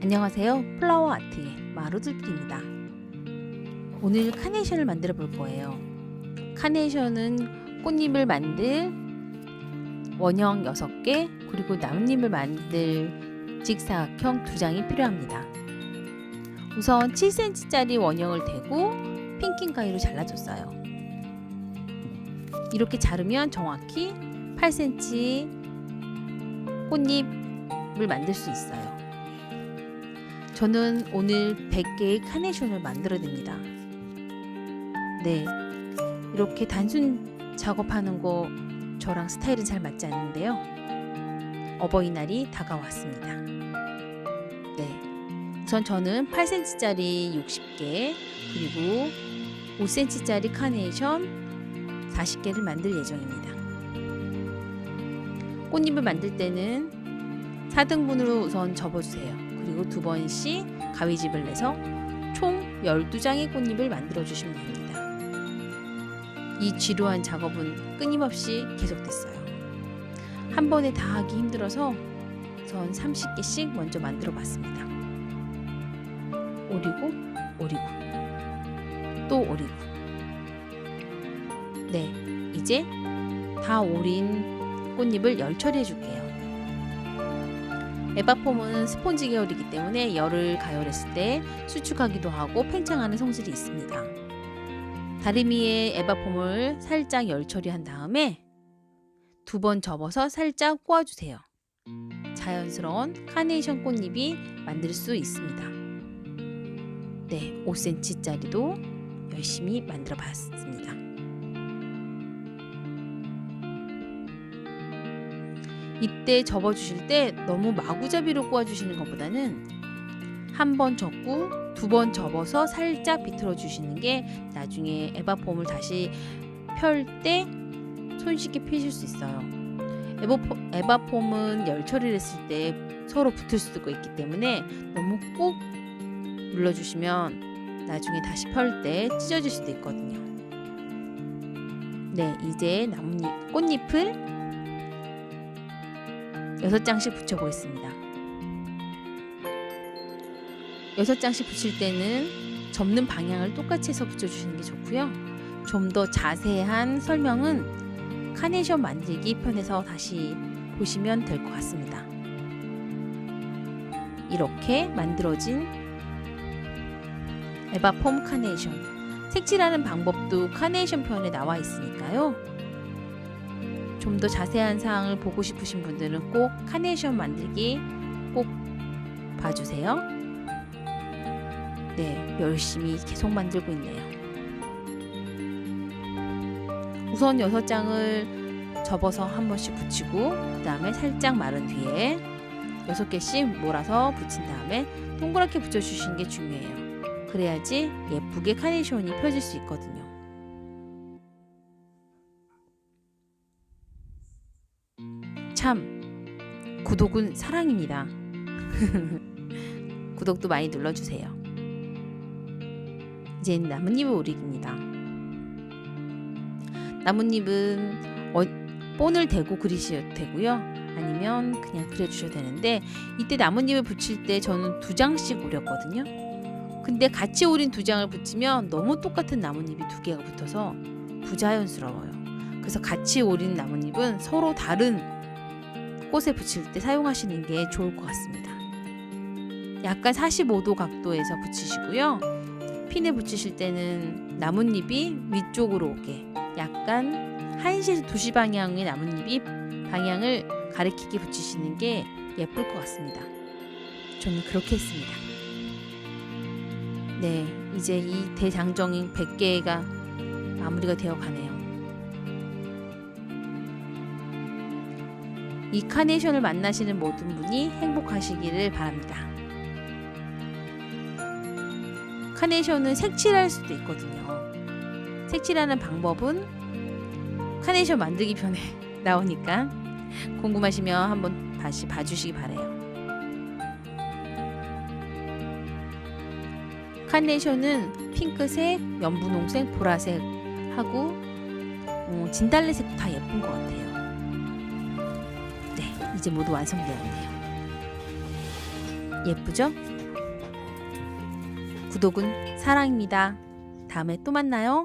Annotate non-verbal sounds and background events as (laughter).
안녕하세요. 플라워 아트의 마루들길입니다. 오늘 카네이션을 만들어 볼 거예요. 카네이션은 꽃잎을 만들 원형 6개 그리고 나뭇잎을 만들 직사각형 2장이 필요합니다. 우선 7cm짜리 원형을 대고 핑킹 가위로 잘라줬어요. 이렇게 자르면 정확히 8cm 꽃잎을 만들 수 있어요. 저는 오늘 100개의 카네이션을 만들어냅니다. 네, 이렇게 단순 작업하는 거 저랑 스타일은 잘 맞지 않는데요. 어버이날이 다가왔습니다. 네, 우선 저는 8cm짜리 60개 그리고 5cm짜리 카네이션 40개를 만들 예정입니다. 꽃잎을 만들 때는 4등분으로 우선 접어주세요. 그리고 두 번씩 가위집을 내서 총 12장의 꽃잎을 만들어 주시면 됩니다. 이 지루한 작업은 끊임없이 계속됐어요. 한 번에 다 하기 힘들어서 전 30개씩 먼저 만들어 봤습니다. 오리고, 오리고, 또 오리고. 네, 이제 다 오린 꽃잎을 열 처리해 줄게요. 에바폼은 스폰지 계열이기 때문에 열을 가열했을 때 수축하기도 하고 팽창하는 성질이 있습니다. 다리미에 에바폼을 살짝 열 처리한 다음에 두 번 접어서 살짝 꼬아주세요. 자연스러운 카네이션 꽃잎이 만들 수 있습니다. 네, 5cm짜리도 열심히 만들어 봤습니다. 이때 접어주실 때 너무 마구잡이로 꼬아주시는 것보다는 한 번 접고 두 번 접어서 살짝 비틀어 주시는 게 나중에 에바폼을 다시 펼 때 손쉽게 펴실 수 있어요. 에바폼, 에바폼은 열 처리를 했을 때 서로 붙을 수도 있기 때문에 너무 꼭 눌러주시면 나중에 다시 펼 때 찢어질 수도 있거든요. 네, 이제 나뭇잎, 꽃잎을 6장씩 붙여보겠습니다. 6장씩 붙일 때는 접는 방향을 똑같이 해서 붙여주시는 게 좋고요. 좀 더 자세한 설명은 카네이션 만들기 편에서 다시 보시면 될 것 같습니다. 이렇게 만들어진 에바폼 카네이션 색칠하는 방법도 카네이션 편에 나와 있으니까요. 좀 더 자세한 사항을 보고 싶으신 분들은 꼭 카네이션 만들기 꼭 봐주세요. 네, 열심히 계속 만들고 있네요. 우선 6장을 접어서 한 번씩 붙이고 그 다음에 살짝 마른 뒤에 6개씩 몰아서 붙인 다음에 동그랗게 붙여주시는 게 중요해요. 그래야지 예쁘게 카네이션이 펴질 수 있거든요. 참 구독은 사랑입니다. (laughs) 구독도 많이 눌러주세요. 이제 나뭇잎을 오리기입니다. 나뭇잎은 어, 본을 대고 그리셔도 되고요. 아니면 그냥 그려주셔도 되는데 이때 나뭇잎을 붙일 때 저는 두 장씩 오렸거든요. 근데 같이 오린 두 장을 붙이면 너무 똑같은 나뭇잎이 두 개가 붙어서 부자연스러워요. 그래서 같이 오린 나뭇잎은 서로 다른 꽃에 붙일 때 사용하시는 게 좋을 것 같습니다. 약간 45도 각도에서 붙이시고요. 핀에 붙이실 때는 나뭇잎이 위쪽으로 오게 약간 1시에서 2시 방향의 나뭇잎이 방향을 가리키게 붙이시는 게 예쁠 것 같습니다. 저는 그렇게 했습니다. 네, 이제 이 대장정인 100개가 마무리가 되어 가네요. 이 카네이션을 만나시는 모든 분이 행복하시기를 바랍니다. 카네이션은 색칠할 수도 있거든요. 색칠하는 방법은 카네이션 만들기 편에 (laughs) 나오니까 궁금하시면 한번 다시 봐주시기 바래요. 카네이션은 핑크색, 연분홍색, 보라색 하고 어, 진달래색도 다 예쁜 것 같아요. 네, 이제 모두 완성되었네요. 예쁘죠? 구독은 사랑입니다. 다음에 또 만나요.